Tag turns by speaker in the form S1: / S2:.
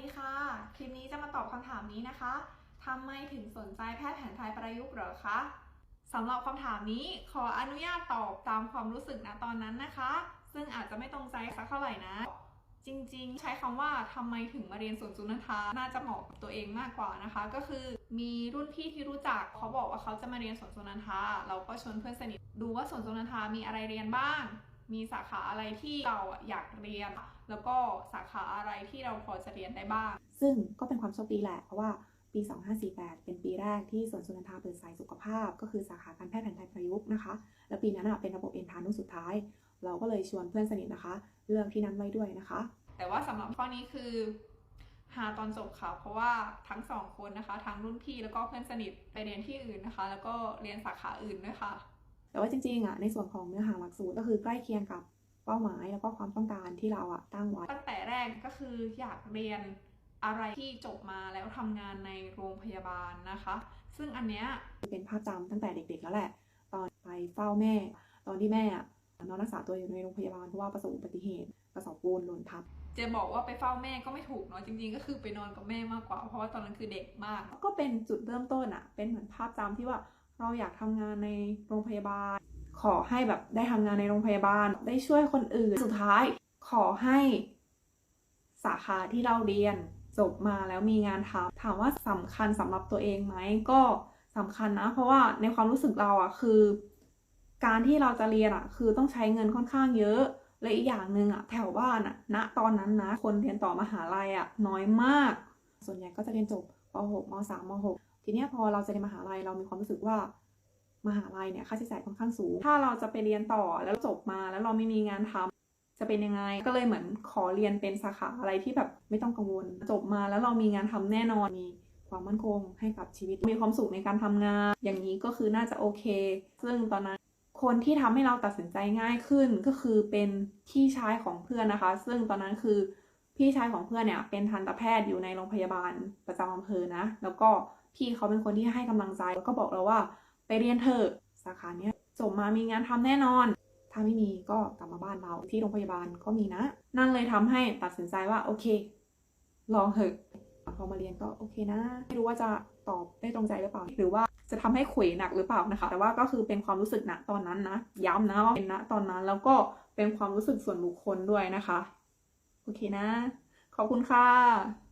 S1: ดีค่ะ คลิปนี้จะมาตอบคำถามนี้นะคะทำไมถึงสนใจแพทย์แผนไทยประยุกต์เหรอคะสำหรับคำถามนี้ขออนุญาตตอบตามความรู้สึกนะตอนนั้นนะคะ ซึ่งอาจจะไม่ตรงใจสักเท่าไหร่นะ จริงๆ ใช้คำว่าทำไมถึงมาเรียนสวนสุนันทาน่าจะเหมาะกับตัวเองมากกว่านะคะ ก็คือมีรุ่นพี่ที่รู้จักเขาบอกว่าเขาจะมาเรียนสวนสุนันทาเราก็ชวนเพื่อนสนิทดูว่าสวนสุนันทามีอะไรเรียนบ้าง มีสาขาอะไรที่เราอะอยากเรียน แล้วก็สาขาอะไรที่เราพอจะเรียนได้บ้าง
S2: ซึ่งก็เป็นความโชคดีแหละเพราะว่าปี 2548 เป็นปีแรกที่สวนสุนันทาเปิดสายสุขภาพ ก็คือสาขาการแพทย์แผนไทยประยุกต์นะคะ แล้วปีนั้นอะเป็นระบบเอ็นทานุสุดท้าย เราก็เลยชวนเพื่อนสนิทนะคะ เลือกที่นั้นไว้ด้วยนะคะ
S1: แต่ว่าสำหรับข้อนี้คือหาตอนจบค่ะ เพราะว่าทั้งสองคนนะคะ ทั้งรุ่นพี่แล้วก็เพื่อนสนิทไปเรียนที่อื่นนะคะ แล้วก็เรียนสาขาอื่นด้วยค่ะ
S2: แต่ว่าจริงๆอะในส่วนของเนื้อหาหลักสูตรก็คือใกล้เคียงกับเป้าหมายแล้วก็ความต้องการที่เราอะตั้งไว้
S1: ตั้งแต่แรกก็คืออยากเรียนอะไรที่จบมาแล้วทำงานในโรงพยาบาลนะคะ ซึ่งอันเนี้ย
S2: เป็นภาพจำตั้งแต่เด็กๆแล้วแหละ ตอนไปเฝ้าแม่ ตอนที่แม่อะนอนรักษาตัวอยู่ในโรงพยาบาลเพราะว่าประสบอุบัติเหตุกระสอบปูนหล่นทับ
S1: จะบอกว่าไปเฝ้าแม่ก็ไม่ถูกเนาะจริงๆ ก็คือไปนอนกับแม่มากกว่า เพราะว่าตอนนั้นคือเด็กมาก
S2: ก็เป็นจุดเริ่มต้นอะเป็นเหมือนภาพจำที่ว่า เราอยากทำงานในโรงพยาบาล ขอให้แบบได้ทำงานในโรงพยาบาล ได้ช่วยคนอื่น สุดท้ายขอให้สาขาที่เราเรียนจบมาแล้วมีงานทำถามว่าสำคัญสำหรับตัวเองไหมก็สำคัญนะ เพราะว่าในความรู้สึกเราอะคือ การที่เราจะเรียนอะคือต้องใช้เงินค่อนข้างเยอะและอีกอย่างหนึ่งอะแถวบ้านอะณตอนนั้นนะ คนเรียนต่อมหาลัยอะน้อยมาก ส่วนใหญ่ก็จะเรียนจบป .6 ม .3 ม .6 ทีนี้พอเราจะเรียนมหาลัยเรามีความรู้สึกว่ามหาลัยเนี่ยค่าใช้จ่ายค่อนข้างสูง ถ้าเราจะไปเรียนต่อแล้วจบมาแล้วเราไม่มีงานทำจะเป็นยังไง ก็เลยเหมือนขอเรียนเป็นสาขาอะไรที่แบบไม่ต้องกังวล จบมาแล้วเรามีงานทำแน่นอนมีความมั่นคงให้กับชีวิต มีความสุขในการทำงาน อย่างนี้ก็คือน่าจะโอเค ซึ่งตอนนั้นคนที่ทำให้เราตัดสินใจง่ายขึ้นก็คือเป็นพี่ชายของเพื่อนนะคะ ซึ่งตอนนั้นคือ พี่ชายของเพื่อนเนี่ยเป็นทันตแพทย์อยู่ในโรงพยาบาลประจำอำเภอนะ แล้วก็พี่เขาเป็นคนที่ให้กำลังใจแล้วก็บอกเราว่าไปเรียนเถอะสาขาเนี้ยจบมามีงานทำแน่นอน ถ้าไม่มีก็กลับมาบ้านเราที่โรงพยาบาลก็มีนะ นั่นเลยทำให้ตัดสินใจว่าโอเค ลองเถอะพอมาเรียนก็โอเคนะ ไม่รู้ว่าจะตอบได้ตรงใจหรือเปล่า หรือว่าจะทำให้ขวหนักหรือเปล่านะคะ แต่ว่าก็คือเป็นความรู้สึกณตอนนั้นนะ ย้ำนะว่าเป็นณตอนนั้นแล้วก็เป็นความรู้สึกส่วนบุคคลด้วยนะคะ โอเคนะ ขอบคุณค่ะ